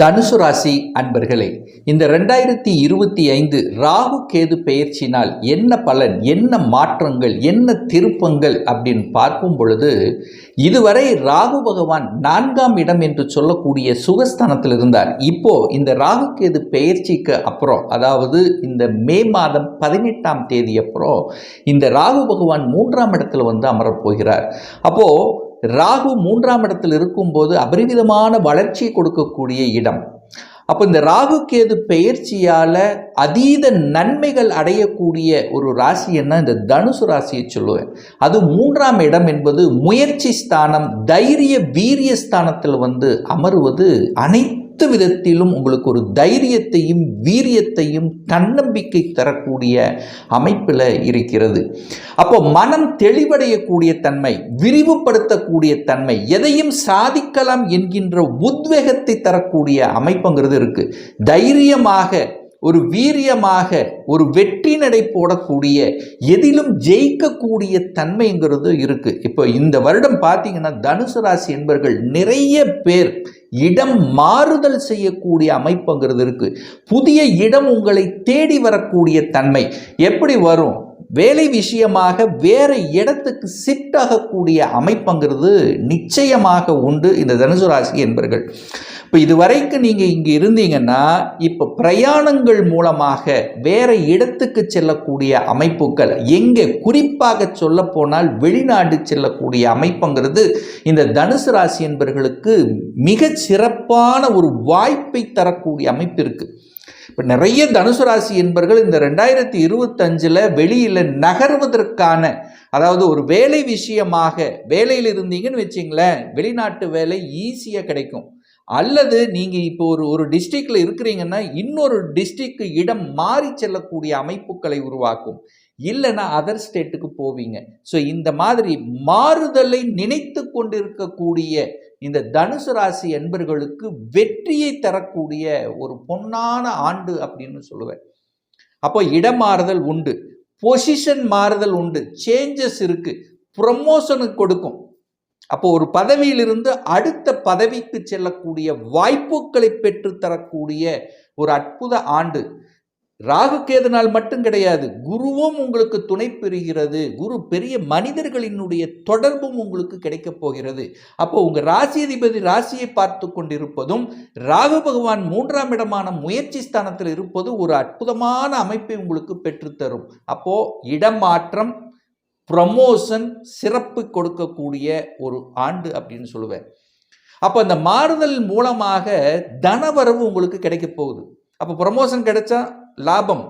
தனுசு ராசி அன்பர்களே இந்த ரெண்டாயிரத்தி இருபத்தி ஐந்து ராகு கேது பெயர்ச்சினால் என்ன பலன் என்ன மாற்றங்கள் என்ன திருப்பங்கள் அப்படின்னு பார்க்கும் பொழுது இதுவரை ராகு பகவான் நான்காம் இடம் என்று சொல்லக்கூடிய சுகஸ்தானத்தில் இருந்தார். இப்போ இந்த ராகு கேது பெயர்ச்சிக்கு அப்புறம் அதாவது இந்த மே மாதம் பதினெட்டாம் தேதி அப்புறம் இந்த ராகு பகவான் மூன்றாம் இடத்துல வந்து அமரப் போகிறார். அப்போது ராகு மூன்றாம் இடத்தில் இருக்கும்போது அபரிவிதமான வளர்ச்சியை கொடுக்கக்கூடிய இடம். அப்போ இந்த ராகு கேது பெயர்ச்சியால் அதீத நன்மைகள் அடையக்கூடிய ஒரு ராசின்னா இந்த தனுசு ராசியை சொல்லுவேன். அது மூன்றாம் இடம் என்பது முயற்சி ஸ்தானம் தைரிய வீரிய ஸ்தானத்தில் வந்து அமருவது அனைத்து விதத்திலும் உங்களுக்கு ஒரு தைரியத்தையும் வீரியத்தையும் தன்னம்பிக்கை தரக்கூடிய அமைப்பில் இருக்கிறது. அப்போ மனம் தெளிவடையக்கூடிய தன்மை விரிவுபடுத்தக்கூடிய தன்மை எதையும் சாதிக்கலாம் என்கின்ற உத்வேகத்தை தரக்கூடிய அமைப்புங்கிறது இருக்கு. தைரியமாக ஒரு வீரியமாக ஒரு வெற்றி நடை போடக்கூடிய எதிலும் ஜெயிக்கக்கூடிய தன்மைங்கிறது இருக்குது இப்போ இந்த வருடம் பார்த்தீங்கன்னா தனுசு ராசி என்பர்கள் நிறைய பேர் இடம் மாறுதல் செய்யக்கூடிய அமைப்புங்கிறது இருக்குது புதிய இடம் உங்களை தேடி வரக்கூடிய தன்மை. எப்படி வரும்? வேலை விஷயமாக வேறு இடத்துக்கு ஷிஃப்ட் ஆகக்கூடிய அமைப்புங்கிறது நிச்சயமாக உண்டு இந்த தனுசு ராசி என்பர்கள். இப்போ இதுவரைக்கும் நீங்கள் இங்கே இருந்தீங்கன்னா இப்போ பிரயாணங்கள் மூலமாக வேறு இடத்துக்கு செல்லக்கூடிய அமைப்புகள் எங்கே குறிப்பாக சொல்லப்போனால் வெளிநாடு செல்லக்கூடிய அமைப்புங்கிறது இந்த தனுசு ராசி என்பர்களுக்கு மிக சிறப்பான ஒரு வாய்ப்பை தரக்கூடிய அமைப்பு இருக்குது இப்போ நிறைய தனுசு ராசி என்பர்கள் இந்த ரெண்டாயிரத்தி இருபத்தஞ்சில் வெளியில் நகர்வதற்கான அதாவது ஒரு வேலை விஷயமாக வேலையில் இருந்தீங்கன்னு வச்சிங்களேன் வெளிநாட்டு வேலை ஈஸியாக கிடைக்கும். அல்லது நீங்கள் இப்போ ஒரு ஒரு டிஸ்ட்ரிக்டில் இருக்கிறீங்கன்னா இன்னொரு டிஸ்ட்ரிக்கு இடம் மாறி செல்லக்கூடிய அமைப்புகளை உருவாக்கும். இல்லைன்னா அதர் ஸ்டேட்டுக்கு போவீங்க. ஸோ இந்த மாதிரி மாறுதலை நினைத்து கொண்டிருக்கக்கூடிய இந்த தனுசு ராசி என்பர்களுக்கு வெற்றியை தரக்கூடிய ஒரு பொன்னான ஆண்டு அப்படின்னு சொல்லுவேன். அப்போ இடம் மாறுதல் உண்டு பொசிஷன் மாறுதல் உண்டு சேஞ்சஸ் இருக்கு ப்ரொமோஷனுக்கு கொடுக்கும். அப்போ ஒரு பதவியிலிருந்து அடுத்த பதவிக்கு செல்லக்கூடிய வாய்ப்புகளை பெற்று தரக்கூடிய ஒரு அற்புத ஆண்டு. ராகு கேதுனால் மட்டும் கிடையாது குருவும் உங்களுக்கு துணை பெறுகிறது. குரு பெரிய மனிதர்களினுடைய தொடர்பும் உங்களுக்கு கிடைக்கப் போகிறது. அப்போ உங்க ராசி அதிபதி ராசியை பார்த்து கொண்டிருப்பதும் ராகு பகவான் மூன்றாம் இடமான முயற்சி ஸ்தானத்தில் இருப்பது ஒரு அற்புதமான அமைப்பை உங்களுக்கு பெற்றுத்தரும் அப்போ இடமாற்றம் ப்ரமோஷன் சிறப்பு கொடுக்கக்கூடிய ஒரு ஆண்டு அப்படின்னு சொல்லுவேன். அப்போ இந்த மாறுதல் மூலமாக தனவரவு உங்களுக்கு கிடைக்க போகுது. அப்போ ப்ரமோஷன் கிடைச்சா லாபம்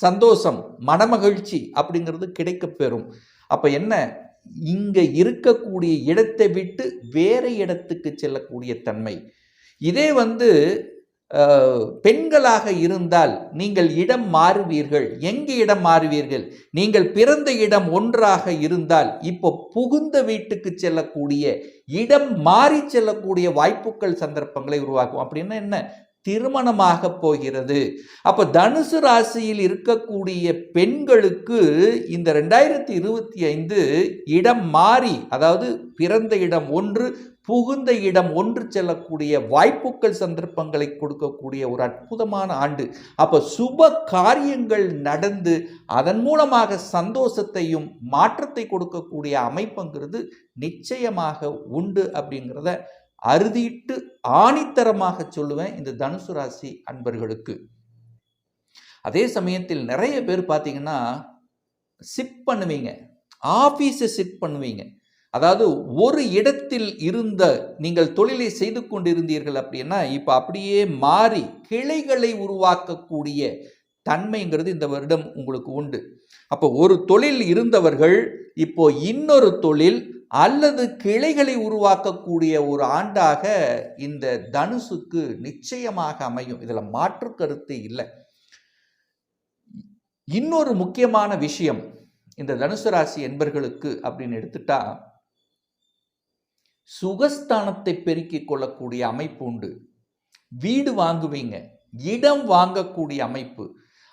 சந்தோஷம் மனமகிழ்ச்சி அப்படிங்கிறது கிடைக்க பெறும். அப்போ என்ன? இங்கே இருக்கக்கூடிய இடத்தை விட்டு வேற இடத்துக்கு செல்லக்கூடிய தன்மை. இதே வந்து பெண்களாக இருந்தால் நீங்கள் இடம் மாறுவீர்கள். எங்கே இடம் மாறுவீர்கள்? நீங்கள் பிறந்த இடம் ஒன்றாக இருந்தால் இப்போ புகுந்த வீட்டுக்கு செல்லக்கூடிய இடம் மாறி செல்லக்கூடிய வாய்ப்புகள் சந்தர்ப்பங்களை உருவாக்கும். அப்படின்னா என்ன? திருமணமாக போகிறது. அப்போ தனுசு ராசியில் இருக்கக்கூடிய பெண்களுக்கு இந்த ரெண்டாயிரத்தி இருபத்தி ஐந்து இடம் மாறி அதாவது பிறந்த இடம் ஒன்று புகுந்த இடம் ஒன்று செல்லக்கூடிய வாய்ப்புகள் சந்தர்ப்பங்களை கொடுக்கக்கூடிய ஒரு அற்புதமான ஆண்டு. அப்போ சுப காரியங்கள் நடந்து அதன் மூலமாக சந்தோஷத்தையும் மாற்றத்தை கொடுக்கக்கூடிய அமைப்புங்கிறது நிச்சயமாக உண்டு அப்படிங்கிறத அறுதிட்டு ஆணித்தரமாக சொல்லுவேன் இந்த தனுசு ராசி அன்பர்களுக்கு. அதே சமயத்தில் நிறைய பேர் பார்த்தீங்கன்னா சிப் பண்ணுவீங்க. ஆஃபீஸை சிப் பண்ணுவீங்க. அதாவது ஒரு இடத்தில் இருந்த நீங்கள் தொழிலை செய்து கொண்டிருந்தீர்கள் அப்படின்னா இப்போ அப்படியே மாறி கிளைகளை உருவாக்கக்கூடிய தன்மைங்கிறது இந்த வருடம் உங்களுக்கு உண்டு. அப்போ ஒரு தொழில் இருந்தவர்கள் இப்போ இன்னொரு தொழில் அல்லது கிளைகளை உருவாக்கக்கூடிய ஒரு ஆண்டாக இந்த தனுசுக்கு நிச்சயமாக அமையும். இதில் மாற்று கருத்து இல்லை. இன்னொரு முக்கியமான விஷயம் இந்த தனுசு ராசி என்பர்களுக்கு அப்படின்னு எடுத்துட்டா சுகஸ்தானத்தை பெருக்கிக் கொள்ளக்கூடிய அமைப்பு உண்டு. வீடு வாங்குவீங்க இடம் வாங்கக்கூடிய அமைப்பு.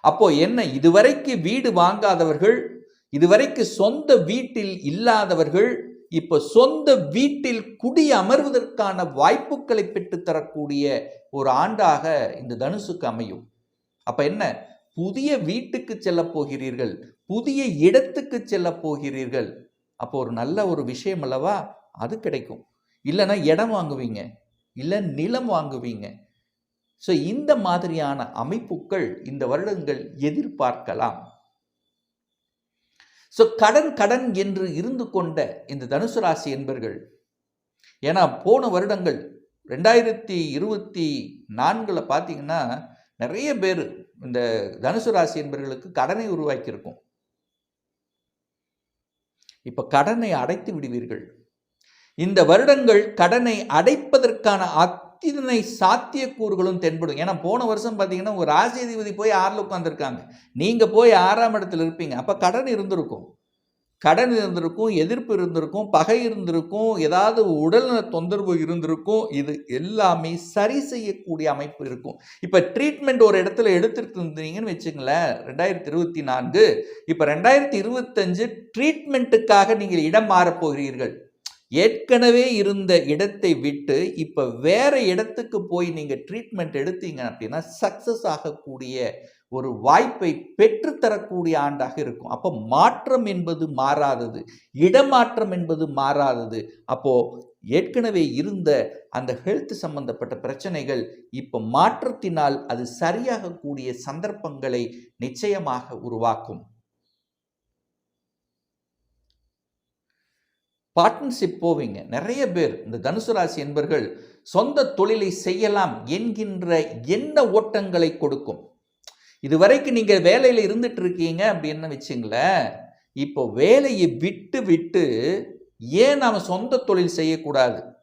அப்போ என்ன இதுவரைக்கு வீடு வாங்காதவர்கள் இதுவரைக்கு சொந்த வீட்டில் இல்லாதவர்கள் இப்போ சொந்த வீட்டில் குடி அமர்வதற்கான வாய்ப்புகளை பெற்றுத்தரக்கூடிய ஒரு ஆண்டாக இந்த தனுசுக்கு அமையும். அப்போ என்ன? புதிய வீட்டுக்கு செல்ல போகிறீர்கள். புதிய இடத்துக்கு செல்ல போகிறீர்கள். அப்போ ஒரு நல்ல ஒரு விஷயம் அல்லவா? அது கிடைக்கும். இல்லைன்னா இடம் வாங்குவீங்க. இல்லை நிலம் வாங்குவீங்க. ஸோ இந்த மாதிரியான அமைப்புகள் இந்த வருடங்கள் எதிர்பார்க்கலாம். ஸோ கடன் கடன் என்று இருந்து கொண்ட இந்த தனுசு ராசி என்பர்கள் ஏன்னா போன வருடங்கள் ரெண்டாயிரத்தி இருபத்தி நான்கில் பார்த்தீங்கன்னா நிறைய பேர் இந்த தனுசு ராசி என்பர்களுக்கு கடனை உருவாக்கியிருக்கும். இப்போ கடனை அடைத்து விடுவீர்கள். இந்த வருடங்கள் கடனை அடைப்பதற்கான அத்தனை சாத்தியக்கூறுகளும் தென்படும். ஏன்னா போன வருஷம் பார்த்தீங்கன்னா ஒரு ராசியதிபதி போய் ஆறில் உட்காந்துருக்காங்க நீங்கள் போய் ஆறாம் இடத்துல இருப்பீங்க. அப்போ கடன் இருந்திருக்கும். கடன் இருந்திருக்கும் எதிர்ப்பு இருந்திருக்கும் பகை இருந்திருக்கும் ஏதாவது உடல்நல தொந்தரவு இருந்திருக்கும் இது எல்லாமே சரி செய்யக்கூடிய அமைப்பு இருக்கும். இப்போ ட்ரீட்மெண்ட் ஒரு இடத்துல எடுத்துட்டு இருந்தீங்கன்னு வச்சுங்களேன் ரெண்டாயிரத்தி இருபத்தி நான்கு. இப்போ ரெண்டாயிரத்தி இருபத்தஞ்சு ட்ரீட்மெண்ட்டுக்காக நீங்கள் இடம் மாறப் போகிறீர்கள். ஏற்கனவே இருந்த இடத்தை விட்டு இப்போ வேற இடத்துக்கு போய் நீங்கள் ட்ரீட்மெண்ட் எடுத்தீங்க அப்படின்னா சக்ஸஸ் ஆகக்கூடிய ஒரு வாய்ப்பை பெற்றுத்தரக்கூடிய ஆண்டாக இருக்கும். அப்போ மாற்றம் என்பது மாறாதது இடமாற்றம் என்பது மாறாதது. அப்போ ஏற்கனவே இருந்த அந்த ஹெல்த் சம்பந்தப்பட்ட பிரச்சனைகள் இப்போ மாற்றத்தினால் அது சரியாகக்கூடிய சந்தர்ப்பங்களை நிச்சயமாக உருவாக்கும். பார்ட்னர்ஷிப் போவீங்க. நிறைய பேர் இந்த தனுசு ராசி என்பர்கள் சொந்த தொழிலை செய்யலாம் என்கின்ற எண்ண ஓட்டங்களை கொடுக்கும். இதுவரைக்கும் நீங்கள் வேலையில் இருந்துட்டு இருக்கீங்க அப்படின்னு வச்சுங்களேன். இப்போ வேலையை விட்டு விட்டு ஏன் நாம் சொந்த தொழில் செய்யக்கூடாது?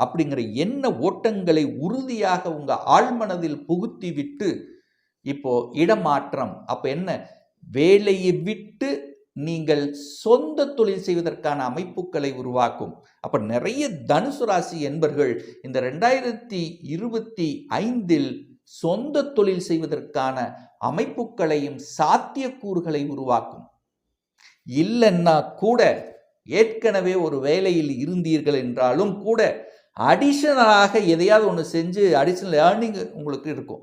அப்படிங்கிற எண்ண ஓட்டங்களை உறுதியாக உங்கள் ஆழ்மனதில் புகுத்தி விட்டு இப்போ இடமாற்றம். அப்போ என்ன? வேலையை விட்டு நீங்கள் சொந்த தொழில் செய்வதற்கான அமைப்புகளை உருவாக்கும். அப்போ நிறைய தனுசு ராசி என்பர்கள் இந்த ரெண்டாயிரத்தி இருபத்தி ஐந்தில் சொந்த தொழில் செய்வதற்கான அமைப்புகளையும் சாத்தியக்கூறுகளை உருவாக்கும். இல்லைன்னா கூட ஏற்கனவே ஒரு வேலையில் இருந்தீர்கள் என்றாலும் கூட அடிஷனலாக எதையாவது ஒன்று செஞ்சு அடிஷனல் ஏர்னிங் உங்களுக்கு இருக்கும்.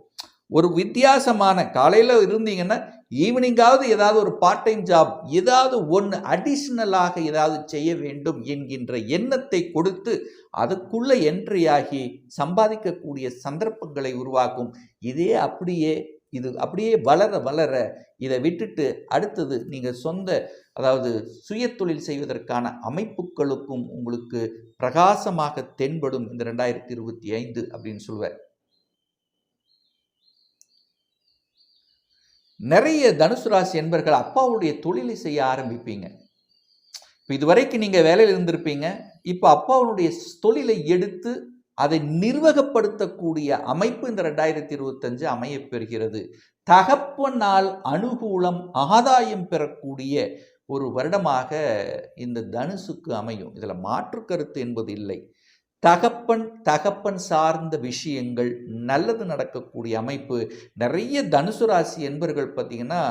ஒரு வித்தியாசமான காலையில் இருந்தீங்கன்னா ஈவினிங்காவது ஏதாவது ஒரு பார்ட் டைம் ஜாப் ஏதாவது ஒன்று அடிஷ்னலாக ஏதாவது செய்ய வேண்டும் என்கின்ற எண்ணத்தை கொடுத்து அதுக்குள்ள என்ட்ரியாகி சம்பாதிக்கக்கூடிய சந்தர்ப்பங்களை உருவாக்கும். இதே அப்படியே இது அப்படியே வளர வளர இதை விட்டுட்டு அடுத்தது நீங்கள் சொந்த அதாவது சுய தொழில் செய்வதற்கான அமைப்புகளுக்கும் உங்களுக்கு பிரகாசமாக தென்படும் இந்த ரெண்டாயிரத்தி இருபத்தி ஐந்து அப்படின்னு சொல்லுவேன் நிறைய தனுசு ராசி என்பர்கள் அப்பாவுடைய தொழிலை செய்ய ஆரம்பிப்பீங்க. இப்போ இதுவரைக்கும் நீங்கள் வேலையில் இருந்திருப்பீங்க. இப்போ அப்பாவுடைய தொழிலை எடுத்து அதை நிர்வகப்படுத்தக்கூடிய அமைப்பு இந்த ரெண்டாயிரத்தி இருபத்தஞ்சு அமைய பெறுகிறது தகப்பனால் அனுகூலம் ஆதாயம் பெறக்கூடிய ஒரு வருடமாக இந்த தனுசுக்கு அமையும். இதில் மாற்று கருத்து என்பது இல்லை. தகப்பன் தகப்பன் சார்ந்த விஷயங்கள் நல்லது நடக்கக்கூடிய அமைப்பு நிறைய தனுசு ராசி என்பர்கள் பார்த்திங்கன்னா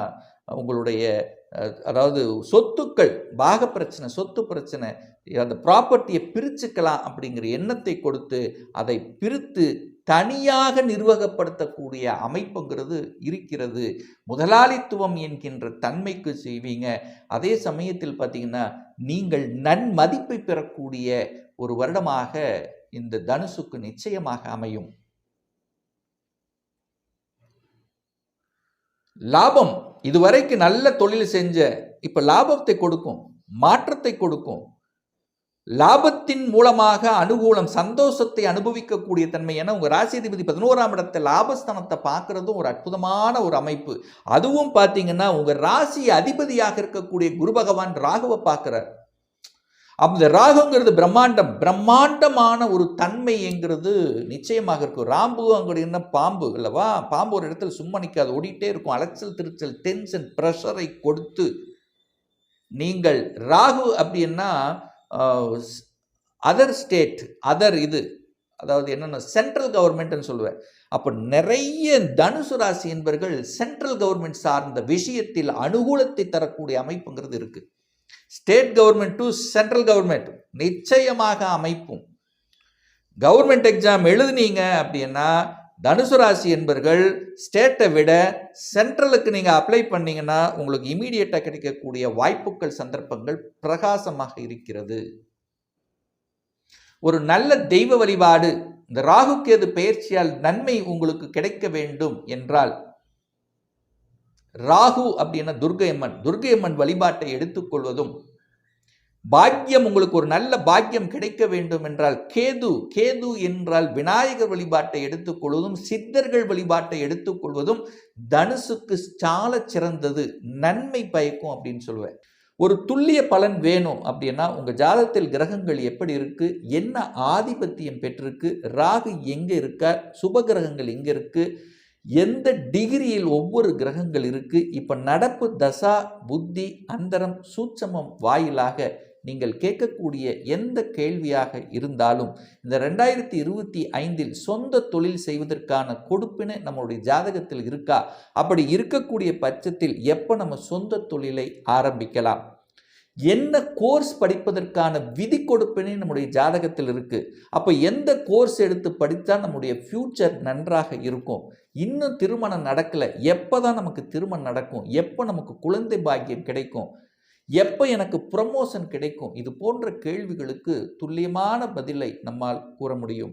உங்களுடைய அதாவது சொத்துக்கள் பாக பிரச்சனை சொத்து பிரச்சனை அந்த ப்ராப்பர்ட்டியை பிரிச்சுக்கலாம் அப்படிங்கிற எண்ணத்தை கொடுத்து அதை பிரித்து தனியாக நிர்வகப்படுத்தக்கூடிய அமைப்புங்கிறது இருக்கிறது. முதலாளித்துவம் என்கின்ற தன்மைக்கு செய்வீங்க. அதே சமயத்தில் பார்த்தீங்கன்னா நீங்கள் நன்மதிப்பை பெறக்கூடிய ஒரு வருடமாக இந்த தனுசுக்கு நிச்சயமாக அமையும். லாபம். இதுவரைக்கும் நல்ல தொழில் செஞ்ச இப்போ லாபத்தை கொடுக்கும் மாற்றத்தை கொடுக்கும் லாபத்தின் மூலமாக அனுகூலம் சந்தோஷத்தை அனுபவிக்கக்கூடிய தன்மை என உங்கள் ராசிதிபதி பதினோராம் இடத்தை லாபஸ்தானத்தை பார்க்குறதும் ஒரு அற்புதமான ஒரு அமைப்பு. அதுவும் பார்த்தீங்கன்னா உங்கள் ராசி அதிபதியாக இருக்கக்கூடிய குரு பகவான் ராகுவை பார்க்குறார். அந்த ராகுங்கிறது பிரம்மாண்டம். பிரம்மாண்டமான ஒரு தன்மைங்கிறது நிச்சயமாக இருக்கும். ராம்பு அங்கே பாம்பு இல்லவா? பாம்பு ஒரு இடத்துல சும்மா நிற்காது ஓடிட்டே இருக்கும். அலைச்சல் திருச்சல் டென்ஷன் ப்ரெஷரை கொடுத்து நீங்கள் ராகு அப்படின்னா அதர் ஸ்டேட் அதர் இது. அதாவது என்னென்ன சென்ட்ரல் கவர்மெண்ட்னு சொல்லுவேன். அப்போ நிறைய தனுசு ராசி என்பவர்கள் சென்ட்ரல் கவர்மெண்ட் சார்ந்த விஷயத்தில் அனுகூலத்தை தரக்கூடிய அமைப்புங்கிறது இருக்குது state government to central government. நிச்சயமாக அமைப்பும். கவர்மெண்ட் எக்ஸாம் எழுதுனீங்க அப்படின்னா தனுசு ராசி என்பர்கள் ஸ்டேட்டை விட சென்ட்ரலுக்கு நீங்கள் அப்ளை பண்ணீங்கன்னா உங்களுக்கு இமீடியட்டாக கிடைக்கக்கூடிய வாய்ப்புகள் சந்தர்ப்பங்கள் பிரகாசமாக இருக்கிறது. ஒரு நல்ல தெய்வ வழிபாடு இந்த ராகுக்கேது பயிற்சியால் நன்மை உங்களுக்கு கிடைக்க வேண்டும் என்றால் ராகு அப்படின்னா துர்கையம்மன் துர்கையம்மன் வழிபாட்டை எடுத்துக்கொள்வதும் பாக்கியம் உங்களுக்கு ஒரு நல்ல பாக்கியம் கிடைக்க வேண்டும் என்றால் கேது கேது என்றால் விநாயகர் வழிபாட்டை எடுத்துக்கொள்வதும் சித்தர்கள் வழிபாட்டை எடுத்துக்கொள்வதும் தனுசுக்கு சால சிறந்தது நன்மை பயக்கும் அப்படின்னு சொல்லுவேன். ஒரு துல்லிய பலன் வேணும் அப்படின்னா உங்கள் ஜாதகத்தில் கிரகங்கள் எப்படி இருக்கு என்ன ஆதிபத்தியம் பெற்றிருக்கு ராகு எங்கே இருக்க சுப கிரகங்கள் எங்கே இருக்குது எந்த டிகிரியில் ஒவ்வொரு கிரகங்கள் இருக்குது இப்போ நடப்பு தசா புத்தி அந்தரம் சூட்சமம் வாயிலாக நீங்கள் கேட்கக்கூடிய எந்த கேள்வியாக இருந்தாலும் இந்த ரெண்டாயிரத்தி இருபத்தி ஐந்தில் சொந்த தொழில் செய்வதற்கான கொடுப்பினை நம்மளுடைய ஜாதகத்தில் இருக்கா? அப்படி இருக்கக்கூடிய பட்சத்தில் எப்போ நம்ம சொந்த தொழிலை ஆரம்பிக்கலாம்? என்ன கோர்ஸ் படிப்பதற்கான விதி கொடுப்பினை நம்முடைய ஜாதகத்தில் இருக்குது அப்போ எந்த கோர்ஸ் எடுத்து படித்தால் நம்முடைய ஃப்யூச்சர் நன்றாக இருக்கும்? இன்னும் திருமணம் நடக்கலை. எப்போ தான் நமக்கு திருமணம் நடக்கும்? எப்போ நமக்கு குழந்தை பாக்கியம் கிடைக்கும்? எப்போ எனக்கு ப்ரமோஷன் கிடைக்கும்? இது போன்ற கேள்விகளுக்கு துல்லியமான பதிலை நம்மால் கூற முடியும்.